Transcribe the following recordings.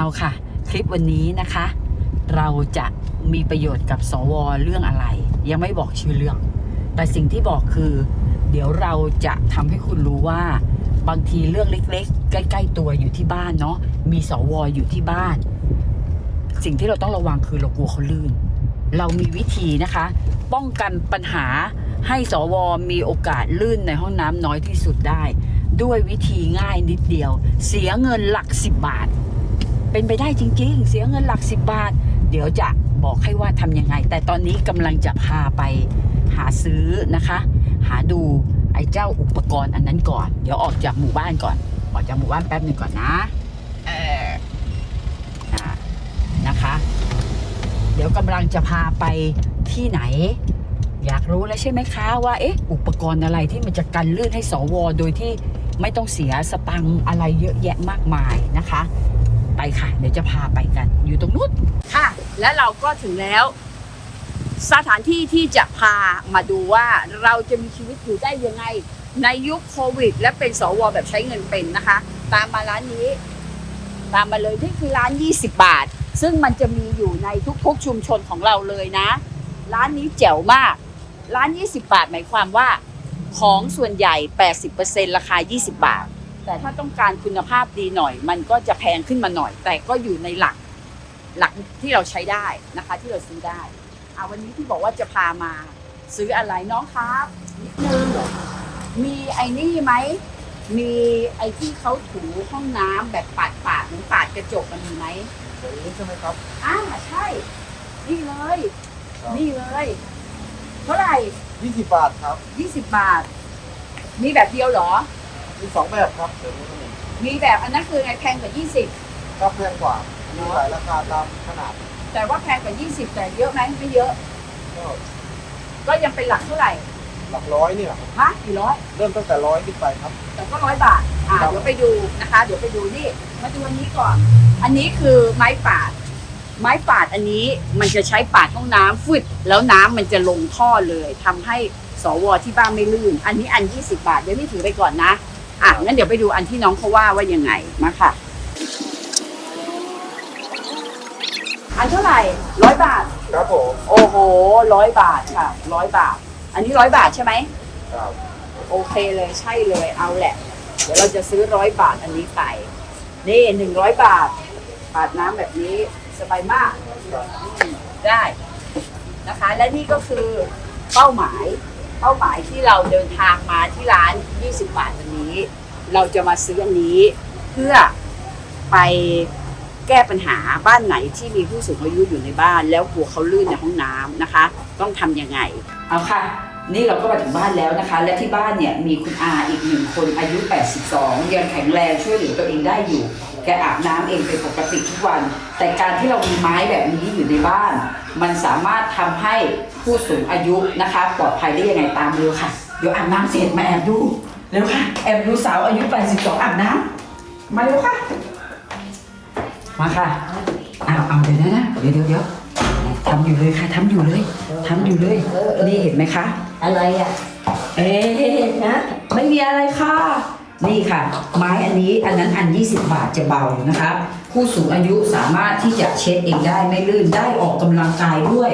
เอาค่ะ คลิปวันนี้นะคะ เราจะมีประโยชน์กับสวเรื่องอะไร ยังไม่บอกชื่อเรื่อง แต่สิ่งที่บอกคือ เดี๋ยวเราจะทำให้คุณรู้ว่า บางทีเรื่องเล็ก ๆ ใกล้ ๆ ตัวอยู่ที่บ้านเนาะมีสวอยู่ที่บ้าน สิ่งที่เราต้องระวังคือเรากลัวเขาลื่น เรามีวิธีนะคะ ป้องกันปัญหาให้สวมีโอกาสลื่นในห้องน้ำน้อยที่สุดได้ ด้วยวิธีง่ายนิดเดียว เสียเงินหลักสิบบาท เป็นไปได้จริง ๆ เสียเงินหลักสิบบาท เดี๋ยวจะบอกให้ว่าทำยังไง แต่ตอนนี้กำลังจะพาไปหาซื้อนะคะ หาดูไอ้เจ้าอุปกรณ์อันนั้นก่อน เดี๋ยวออกจากหมู่บ้านก่อน ออกจากหมู่บ้านแป๊บหนึ่งก่อนนะเอออ่านะคะ เดี๋ยวกำลังจะพาไปที่ไหน อยากรู้แล้วใช่ไหมคะว่าเอ๊ะอุปกรณ์อะไรที่มันจะกันลื่นให้สวโดยที่ไม่ต้องเสียสตังอะไรเยอะแยะมากมายนะคะ ไปค่ะ เดี๋ยวจะพาไปกัน อยู่ตรงนู้นค่ะ และเราก็ถึงแล้ว สถานที่ที่จะพามาดูว่าเราจะมีชีวิตอยู่ได้ยังไง ในยุคโควิด และเป็นสวแบบใช้เงินเป็นนะคะ ตามมาร้านนี้ ตามมาเลยนี่คือร้าน 20 บาท ซึ่งมันจะมีอยู่ในทุกๆชุมชนของเราเลยนะ ร้านนี้แจ๋วมาก ร้าน 20 บาทหมายความว่า ของส่วนใหญ่ 80%ราคา 20 บาท แต่ถ้าต้องการคุณภาพดีหน่อย มันก็จะแพงขึ้นมาหน่อย แต่ก็อยู่ในหลักหลักที่เราใช้ได้นะคะ ที่เราซื้อได้เอาวันนี้ที่บอกว่าจะพามาซื้ออะไรน้องครับนิดนึงมีไอ้นี่ไหมมีไอ้ที่เขาถูห้องน้ำแบบปาดปาดๆเหมือนปาดกระจกมันมีไหมอย่างนี้ใช่ไหมครับอ่าใช่ นี่เลยครับนี่เลย เท่าไหร่20บาทครับยี่สิบบาท มีแบบเดียวเหรอ มีสองแบบครับเดี๋ยวนี้มีมีแบบอันนั้นคือไงแพงกว่ายี่สิบก็แพงกว่า มีหลายราคาตามขนาดแต่ว่าแพงกว่ายี่สิบแต่เยอะไหมไม่เยอะ ก็ก็ยังเป็นหลักเท่าไหร่หลักร้อยนี่แหละครับฮะกี่ร้อย เริ่มตั้งแต่ร้อยขึ้นไปครับ แต่ก็ร้อยบาท อ่า ครับ เดี๋ยวไปดูนะคะ เดี๋ยวไปดูนี่ มาดูอันนี้ก่อน อันนี้คือไม้ปาด ไม้ปาดอันนี้มันจะใช้ปาดห้องน้ำฟึดแล้วน้ำมันจะลงท่อเลยทำให้สวที่บ้านไม่ลื่น อันนี้อัน 20 บาท เดี๋ยวนี่ถือไปก่อนนะ อะงั้นเดี๋ยวไปดูอันที่น้องเขาว่าว่ายังไงมาค่ะ อันเท่าไหร่ร้อยบาท ครับผมโอ้โหร้อยบาทค่ะร้อยบาท อันนี้ร้อยบาทใช่ไหมครับโอเคเลยใช่เลยเอาแหละ เดี๋ยวเราจะซื้อร้อยบาทอันนี้ไปนี่หนึ่งร้อยบาทปาดน้ำแบบนี้สบายมากอืมได้นะคะ และนี่ก็คือเป้าหมาย เป้าหมายที่เราเดินทางมาที่ร้าน 20 บาทวันนี้ เราจะมาซื้ออันนี้เพื่อไปแก้ปัญหาบ้านไหนที่มีผู้สูงอายุอยู่ในบ้าน แล้วกลัวเขาลื่นในห้องน้ำนะคะ ต้องทำยังไง เอาค่ะ นี่เราก็มาถึงบ้านแล้วนะคะ และที่บ้านเนี่ยมีคุณอาอีกหนึ่งคนอายุ 82 ยังแข็งแรงช่วยเหลือตัวเองได้อยู่ แกอาบน้ำเองเป็นปกติทุกวัน แต่การที่เรามีไม้แบบนี้อยู่ในบ้าน มันสามารถทำให้ผู้สูงอายุนะคะปลอดภัยได้ยังไงตามเร็วค่ะ เดี๋ยวอาบน้ำเสร็จมาแอบดูเร็วค่ะ แอบดูสาวอายุ82อาบน้ำมาเร็วค่ะ มาค่ะ อ้าวเอาเดี๋ยวนะนะเดี๋ยวเดี๋ยวเดี๋ยวทำอยู่เลยค่ะทำอยู่เลยทำอยู่เลย นี่เห็นไหมคะ อะไรอะ เอ๊ะนะไม่มีอะไรค่ะ นี่ค่ะ ไม้อันนี้อันนั้นอัน 20 บาทจะเบานะคะผู้สูงอายุสามารถที่จะเช็ดเองได้ไม่ลื่นได้ออกกำลังกายด้วย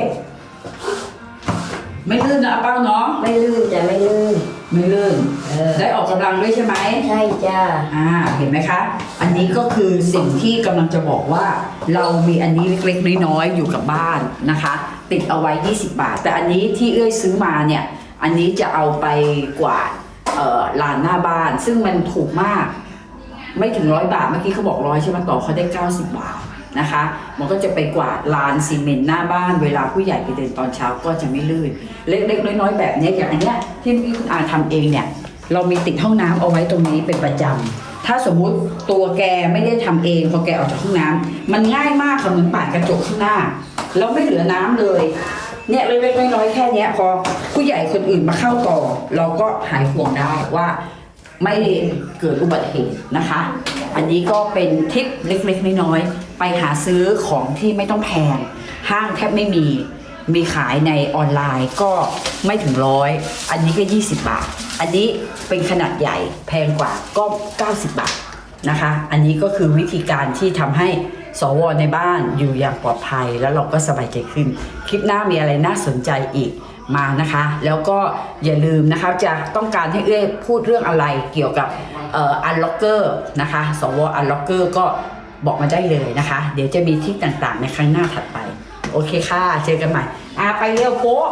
ไม่ลื่นนะอาเป้าเนาะไม่ลื่นจะไม่ลื่น ไม่ลื่น เออ ได้ออกกำลังด้วยใช่ไหม ใช่จ้า อ่าเห็นไหมคะ อันนี้ก็คือสิ่งที่กำลังจะบอกว่า เรามีอันนี้เล็กๆน้อยๆอยู่กับบ้านนะคะ ติดเอาไว้ 20 บาท แต่อันนี้ที่เอื้อยซื้อมาเนี่ย อันนี้จะเอาไปกวาดเอ่อ ลานหน้าบ้าน ซึ่งมันถูกมาก ไม่ถึงร้อยบาทเมื่อกี้เขาบอกร้อยใช่ไหมต่อเขาได้ 90 บาทนะคะ มันก็จะไปกวาดลานซีเมนต์หน้าบ้าน เวลาผู้ใหญ่ไปเดินตอนเช้าก็จะไม่ลื่น เล็กๆน้อยๆแบบนี้อย่างอันเนี้ยที่พี่คุณอาทำเองเนี่ยเรามีติดห้องน้ำเอาไว้ตรงนี้เป็นประจำถ้าสมมุติตัวแกไม่ได้ทำเองพอแกออกจากห้องน้ำมันง่ายมากค่ะเหมือนปาดกระจกข้างหน้า แล้วไม่เหลือน้ำเลย เนี่ยเล็กๆน้อยๆแค่เนี้ยพอผู้ใหญ่คนอื่นมาเข้าต่อ เราก็หายห่วงได้ว่าไม่เกิดอุบัติเหตุนะคะ อันนี้ก็เป็นทิปเล็กๆน้อยๆไปหาซื้อของที่ไม่ต้องแพง ห้างแทบไม่มีมีขายในออนไลน์ก็ไม่ถึงร้อยอันนี้ก็ 20 บาท อันนี้เป็นขนาดใหญ่แพงกว่าก็ 90 บาทนะคะ อันนี้ก็คือวิธีการที่ทำให้ สวในบ้านอยู่อย่างปลอดภัยแล้วเราก็สบายใจขึ้น คลิปหน้ามีอะไรน่าสนใจอีกมานะคะ แล้วก็อย่าลืมนะคะจะต้องการให้เอ้ยพูดเรื่องอะไรเกี่ยวกับอันล็อกเกอร์นะคะ สวอันล็อกเกอร์ก็บอกมาได้เลยนะคะ เดี๋ยวจะมีที่ต่างๆ ในครั้งหน้าถัดไป โอเคค่ะ เจอกันใหม่อะไปเร็วโป๊ะ